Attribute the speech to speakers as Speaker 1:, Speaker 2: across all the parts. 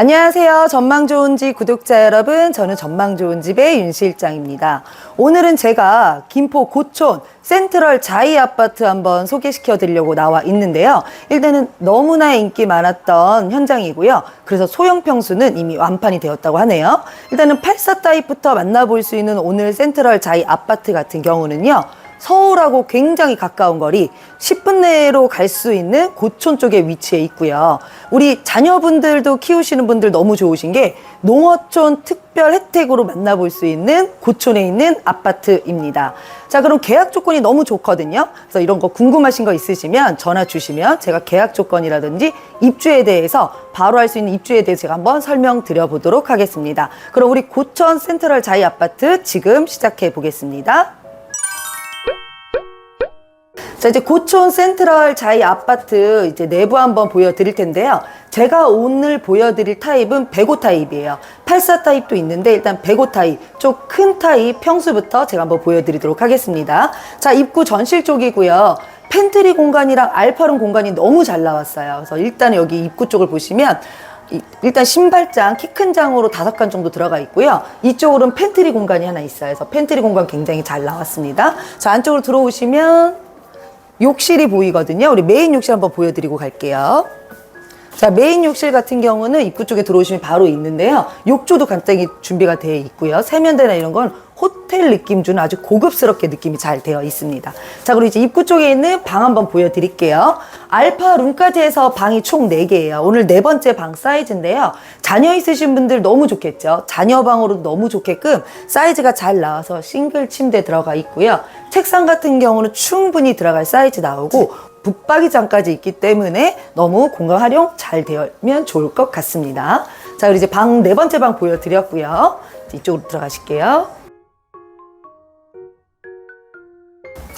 Speaker 1: 안녕하세요. 전망 좋은 집 구독자 여러분. 저는 전망 좋은 집의 윤 실장입니다. 오늘은 제가 김포 고촌 센트럴 자이 아파트 한번 소개시켜 드리려고 나와 있는데요. 일단은 너무나 인기 많았던 현장이고요. 그래서 소형 평수는 이미 완판이 되었다고 하네요. 일단은 84 타입부터 만나볼 수 있는 오늘 센트럴 자이 아파트 같은 경우는요. 서울하고 굉장히 가까운 거리 10분 내로 갈 수 있는 고촌 쪽에 위치해 있고요. 우리 자녀분들도 키우시는 분들 너무 좋으신 게 농어촌 특별 혜택으로 만나볼 수 있는 고촌에 있는 아파트입니다. 자, 그럼 계약 조건이 너무 좋거든요. 그래서 이런 거 궁금하신 거 있으시면 전화 주시면 제가 계약 조건이라든지 입주에 대해서 바로 할 수 있는 입주에 대해서 제가 한번 설명드려 보도록 하겠습니다. 그럼 우리 고촌 센트럴 자이 아파트 지금 시작해 보겠습니다. 자, 이제 고촌 센트럴 자이 아파트 이제 내부 한번 보여드릴 텐데요. 제가 오늘 보여드릴 타입은 105 타입이에요. 84 타입도 있는데 일단 105 타입, 좀 큰 타입 평수부터 제가 한번 보여드리도록 하겠습니다. 자, 입구 전실 쪽이고요. 팬트리 공간이랑 알파룸 공간이 너무 잘 나왔어요. 그래서 일단 여기 입구 쪽을 보시면 이- 일단 신발장, 키 큰 장으로 다섯 칸 정도 들어가 있고요. 이쪽으로는 팬트리 공간이 하나 있어요. 그래서 팬트리 공간 굉장히 잘 나왔습니다. 자, 안쪽으로 들어오시면 욕실이 보이거든요. 우리 메인 욕실 한번 보여드리고 갈게요. 자, 메인 욕실 같은 경우는 입구 쪽에 들어오시면 바로 있는데요. 욕조도 간단히 준비가 되어 있고요. 세면대나 이런 건 호텔 느낌 주는 아주 고급스럽게 느낌이 잘 되어 있습니다. 자, 그리고 이제 입구 쪽에 있는 방 한번 보여드릴게요. 알파 룸까지 해서 방이 총 4개예요. 오늘 네 번째 방 사이즈인데요. 자녀 있으신 분들 너무 좋겠죠. 자녀 방으로 너무 좋게끔 사이즈가 잘 나와서 싱글 침대 들어가 있고요. 책상 같은 경우는 충분히 들어갈 사이즈 나오고 붙박이장까지 있기 때문에 너무 공간 활용 잘 되면 좋을 것 같습니다. 자, 이제 방 네 번째 방 보여드렸고요. 이쪽으로 들어가실게요.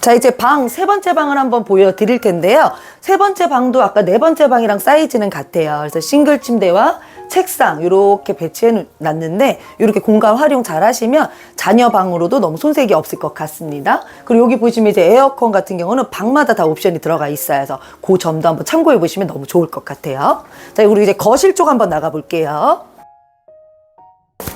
Speaker 1: 자, 이제 방, 세 번째 방을 한번 보여드릴 텐데요. 세 번째 방도 아까 네 번째 방이랑 사이즈는 같아요. 그래서 싱글 침대와 책상 이렇게 배치해 놨는데 이렇게 공간 활용 잘 하시면 자녀 방으로도 너무 손색이 없을 것 같습니다. 그리고 여기 보시면 이제 에어컨 같은 경우는 방마다 다 옵션이 들어가 있어요. 그래서 그 점도 한번 참고해 보시면 너무 좋을 것 같아요. 자, 그리고 이제 거실 쪽 한번 나가 볼게요.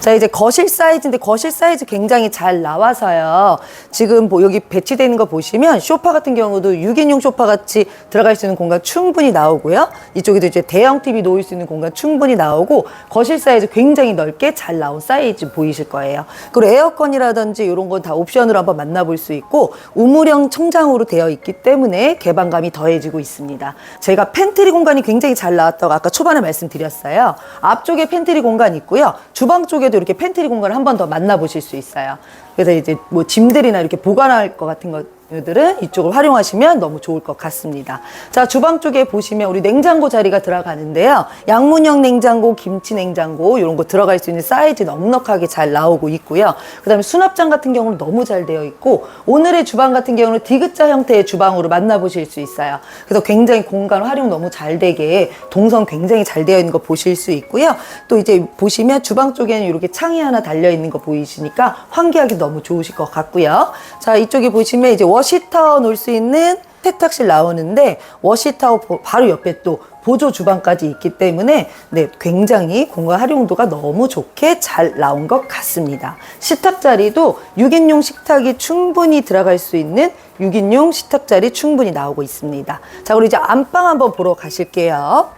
Speaker 1: 자, 이제 거실 사이즈인데 거실 사이즈 굉장히 잘 나와서요. 지금 뭐 여기 배치되어 있는 거 보시면 소파 같은 경우도 6인용 소파 같이 들어갈 수 있는 공간 충분히 나오고요. 이쪽에도 이제 대형 TV 놓을 수 있는 공간 충분히 나오고 거실 사이즈 굉장히 넓게 잘 나온 사이즈 보이실 거예요. 그리고 에어컨이라든지 이런 건 다 옵션으로 한번 만나볼 수 있고 우물형 청장으로 되어 있기 때문에 개방감이 더해지고 있습니다. 제가 팬트리 공간이 굉장히 잘 나왔다고 아까 초반에 말씀드렸어요. 앞쪽에 팬트리 공간 있고요. 주방 쪽에도 이렇게 팬트리 공간을 한 번 더 만나보실 수 있어요. 그래서 이제 뭐 짐들이나 이렇게 보관할 것 같은 것 들은 이쪽을 활용하시면 너무 좋을 것 같습니다. 자, 주방 쪽에 보시면 우리 냉장고 자리가 들어가는데요. 양문형 냉장고, 김치 냉장고 이런 거 들어갈 수 있는 사이즈 넉넉하게 잘 나오고 있고요. 그다음에 수납장 같은 경우는 너무 잘 되어 있고 오늘의 주방 같은 경우는 디귿자 형태의 주방으로 만나보실 수 있어요. 그래서 굉장히 공간 활용 너무 잘 되게 동선 굉장히 잘 되어 있는 거 보실 수 있고요. 또 이제 보시면 주방 쪽에는 이렇게 창이 하나 달려 있는 거 보이시니까 환기하기 너무 좋으실 것 같고요. 자, 이쪽에 보시면 이제 워 시타워 놓을 수 있는 세탁실 나오는데 워시타워 보- 바로 옆에 또 보조 주방까지 있기 때문에 네, 굉장히 공간 활용도가 너무 좋게 잘 나온 것 같습니다. 식탁 자리도 6인용 식탁이 충분히 들어갈 수 있는 6인용 식탁 자리 충분히 나오고 있습니다. 자, 그리고 이제 안방 한번 보러 가실게요.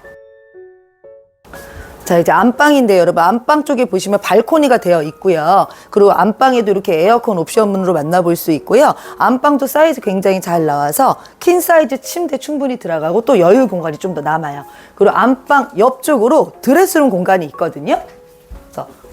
Speaker 1: 자, 이제 안방인데 여러분, 안방 쪽에 보시면 발코니가 되어 있고요. 그리고 안방에도 이렇게 에어컨 옵션으로 만나볼 수 있고요. 안방도 사이즈 굉장히 잘 나와서 퀸 사이즈 침대 충분히 들어가고 또 여유 공간이 좀 더 남아요. 그리고 안방 옆쪽으로 드레스룸 공간이 있거든요.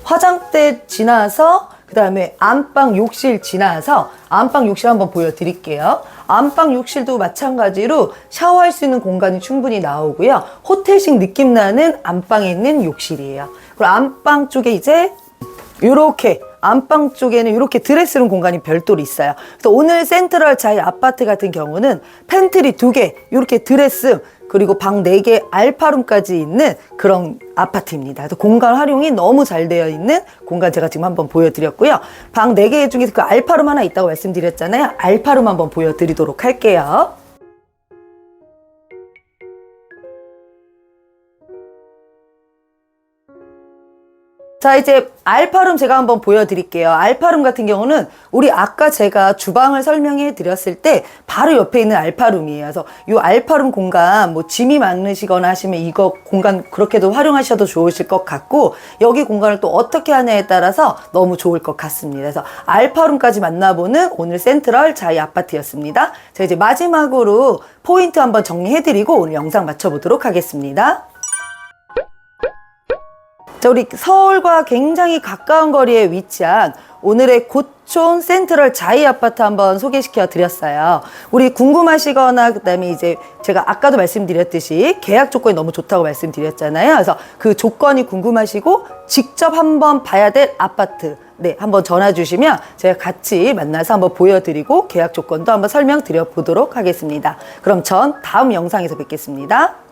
Speaker 1: 화장대 지나서 그 다음에 안방 욕실 지나서 안방 욕실 한번 보여드릴게요. 안방 욕실도 마찬가지로 샤워할 수 있는 공간이 충분히 나오고요. 호텔식 느낌 나는 안방에 있는 욕실이에요. 그리고 안방 쪽에 이제 요렇게 안방 쪽에는 이렇게 드레스룸 공간이 별도로 있어요. 그래서 오늘 센트럴 자이 아파트 같은 경우는 팬트리 두 개, 이렇게 드레스 그리고 방네개 알파룸까지 있는 그런 아파트입니다. 그래서 공간 활용이 너무 잘 되어 있는 공간 제가 지금 한번 보여드렸고요. 방네개 중에서 그 알파룸 하나 있다고 말씀드렸잖아요. 알파룸 한번 보여드리도록 할게요. 자, 이제 알파룸 제가 한번 보여드릴게요. 알파룸 같은 경우는 우리 아까 제가 주방을 설명해 드렸을 때 바로 옆에 있는 알파룸이에요. 그래서 이 알파룸 공간 뭐 짐이 많으시거나 하시면 이거 공간 그렇게도 활용하셔도 좋으실 것 같고 여기 공간을 또 어떻게 하냐에 따라서 너무 좋을 것 같습니다. 그래서 알파룸까지 만나보는 오늘 센트럴 자이 아파트였습니다. 자, 이제 마지막으로 포인트 한번 정리해 드리고 오늘 영상 마쳐보도록 하겠습니다. 자, 우리 서울과 굉장히 가까운 거리에 위치한 오늘의 고촌 센트럴 자이 아파트 한번 소개시켜 드렸어요. 우리 궁금하시거나 그다음에 이제 제가 아까도 말씀드렸듯이 계약 조건이 너무 좋다고 말씀드렸잖아요. 그래서 그 조건이 궁금하시고 직접 한번 봐야 될 아파트 네, 한번 전화 주시면 제가 같이 만나서 한번 보여드리고 계약 조건도 한번 설명드려 보도록 하겠습니다. 그럼 전 다음 영상에서 뵙겠습니다.